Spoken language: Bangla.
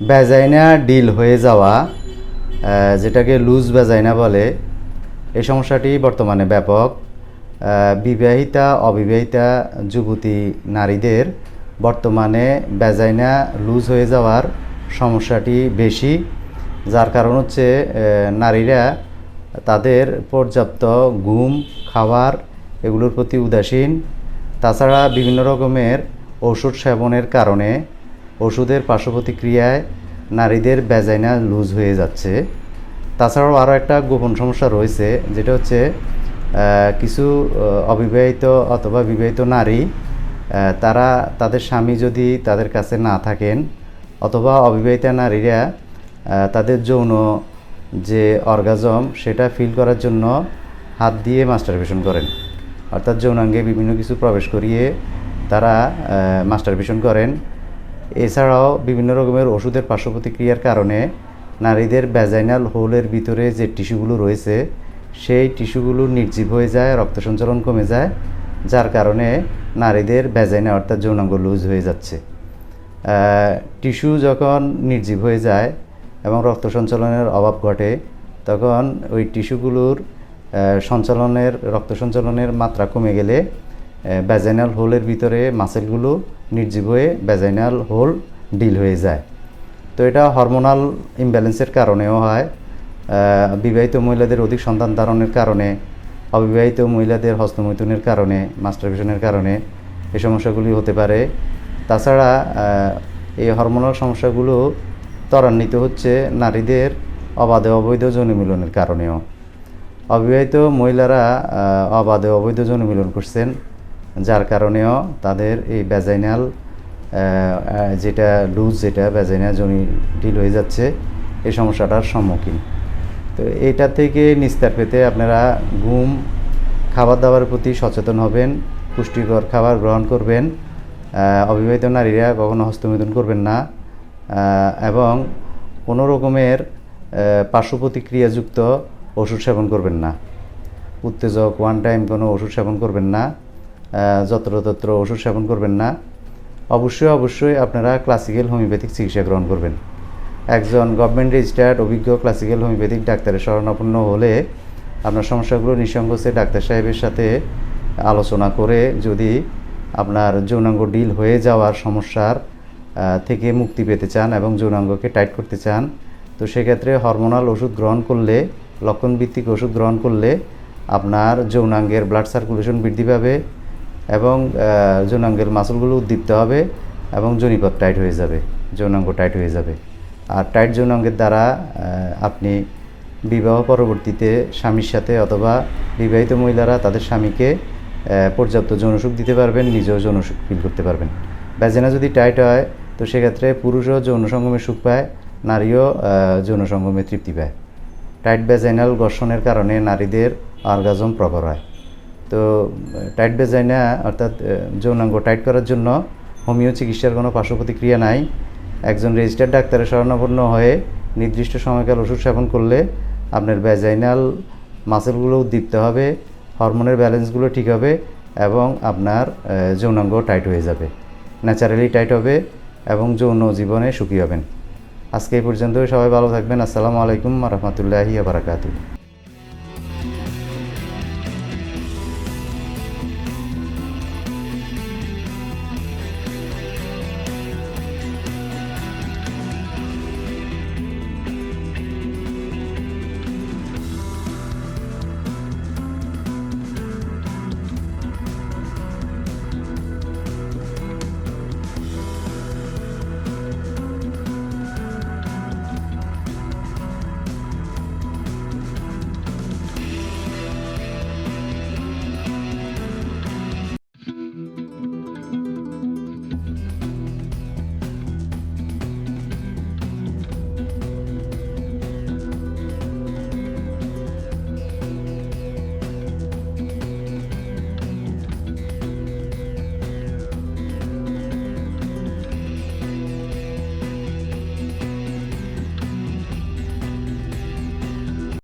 ব্যাজাইনা ডিল হয়ে যাওয়া যেটাকে লুজ ব্যাজাইনা বলে, এই সমস্যাটি বর্তমানে ব্যাপক। বিবাহিতা, অবিবাহিতা যুবতী নারীদের বর্তমানে ব্যাজাইনা লুজ হয়ে যাওয়ার সমস্যাটি বেশি, যার কারণ হচ্ছে নারীরা তাদের পর্যাপ্ত ঘুম খাবার এগুলোর প্রতি উদাসীন। তাছাড়া বিভিন্ন রকমের ওষুধ সেবনের কারণে ওষুধের পার্শ্বপ্রতিক্রিয়ায় নারীদের ব্যাজাইনা লুজ হয়ে যাচ্ছে। তাছাড়াও আরও একটা গোপন সমস্যা রয়েছে, যেটা হচ্ছে কিছু অবিবাহিত অথবা বিবাহিত নারী তারা তাদের স্বামী যদি তাদের কাছে না থাকেন, অথবা অবিবাহিতা নারীরা তাদের যৌন যে অর্গাজম, সেটা ফিল করার জন্য হাত দিয়ে মাস্টারবেশন করেন। অর্থাৎ যৌনাঙ্গে বিভিন্ন কিছু প্রবেশ করিয়ে তারা মাস্টারবেশন করেন। এছাড়াও বিভিন্ন রকমের ওষুধের পার্শ্ব প্রতিক্রিয়ার কারণে নারীদের ব্যাজাইনাল হোলের ভিতরে যে টিস্যুগুলো রয়েছে, সেই টিস্যুগুলো নির্জীব হয়ে যায়, রক্ত সঞ্চালন কমে যায়, যার কারণে নারীদের ব্যাজাইনা অর্থাৎ যৌনাঙ্গ লুজ হয়ে যাচ্ছে। টিস্যু যখন নির্জীব হয়ে যায় এবং রক্ত সঞ্চালনের অভাব ঘটে, তখন ওই টিস্যুগুলোর সঞ্চালনের, রক্ত সঞ্চালনের মাত্রা কমে গেলে ব্যাজাইনাল হোলের ভিতরে মাসেলগুলো নির্জীব হয়ে ব্যাজাইনাল হোল ডিল হয়ে যায়। তো এটা হরমোনাল ইমব্যালেন্সের কারণেও হয়। বিবাহিত মহিলাদের অধিক সন্তান ধারণের কারণে, অবিবাহিত মহিলাদের হস্তমৈথুনের কারণে, মাস্টারবেশনের কারণে এই সমস্যাগুলি হতে পারে। তাছাড়া এই হরমোনাল সমস্যাগুলো ত্বরান্বিত হচ্ছে নারীদের অবাধে অবৈধ যৌন মিলনের কারণেও। অবিবাহিত মহিলারা অবাধে অবৈধ যৌন মিলন করছেন। যার কারণেও তাদের এই ব্যাজাইনাল যেটা লুজ যেটা ব্যাজাইনাল জমি ঢিল হয়ে যাচ্ছে, এই সমস্যাটার সম্মুখীন। তো এটা থেকে নিস্তার পেতে আপনারা ঘুম খাবার দাবারের প্রতি সচেতন হবেন, পুষ্টিকর খাবার গ্রহণ করবেন অবিবাহিত নারীরা কখনো হস্তমিথুন করবেন না এবং কোনো রকমের পার্শ্ব প্রতিক্রিয়াযুক্ত ওষুধ সেবন করবেন না। উত্তেজক ওয়ান টাইম কোনো ওষুধ সেবন করবেন না। যত্রতত্র ওষুধ সেবন করবেন না। অবশ্যই অবশ্যই আপনারা ক্লাসিক্যাল হোমিওপ্যাথিক চিকিৎসা গ্রহণ করবেন। একজন গভর্নমেন্ট রেজিস্টার্ড অভিজ্ঞ ক্লাসিক্যাল হোমিওপ্যাথিক ডাক্তারের শরণাপন্ন হলে আপনার সমস্যাগুলো নিঃসংকোচে ডাক্তার সাহেবের সাথে আলোচনা করে যদি আপনার যৌনাঙ্গ ডিল হয়ে যাওয়ার সমস্যার থেকে মুক্তি পেতে চান এবং যৌনাঙ্গকে টাইট করতে চান, তো সেক্ষেত্রে হরমোনাল ওষুধ গ্রহণ করলে, লক্ষণভিত্তিক ওষুধ গ্রহণ করলে আপনার যৌনাঙ্গের ব্লাড সার্কুলেশন বৃদ্ধি পাবে। এবং যৌনাঙ্গের মাসলগুলো উদ্দীপ্ত হবে এবং জনিপথ টাইট হয়ে যাবে, যৌনাঙ্গ টাইট হয়ে যাবে। আর টাইট যৌনাঙ্গের দ্বারা আপনি বিবাহ পরবর্তীতে স্বামীর সাথে অথবা বিবাহিত মহিলারা তাদের স্বামীকে পর্যাপ্ত যৌনসুখ দিতে পারবেন, নিজেও যৌনসুখ ফিল করতে পারবেন। ব্যাজেনা যদি টাইট হয়, তো সেক্ষেত্রে পুরুষও যৌন সঙ্গমে সুখ পায়, নারীও যৌন সঙ্গমে তৃপ্তি পায়। টাইট ভ্যাজাইনাল ঘর্ষণের কারণে নারীদের অর্গাজম প্রবর হয়। তো টাইট ভ্যাজাইনা অর্থাৎ যৌনাঙ্গ টাইট করার জন্য হোমিও চিকিৎসার কোনো পার্শ্ব প্রতিক্রিয়া নাই। একজন রেজিস্টার্ড ডাক্তারের শরণাপন্ন হয়ে নির্দিষ্ট সময়কাল ওষুধ সেবন করলে আপনার ভ্যাজাইনাল মাসেলগুলো উদ্দীপ্ত হবে হরমোনের ব্যালেন্সগুলো ঠিক হবে এবং আপনার যৌনাঙ্গ টাইট হয়ে যাবে। ন্যাচারালি টাইট হবে এবং যৌন জীবনে সুখী হবেন। আজকে এই পর্যন্ত সবাই ভালো থাকবেন। আসসালামু আলাইকুম রহমতুল্লাহি বারাকাতু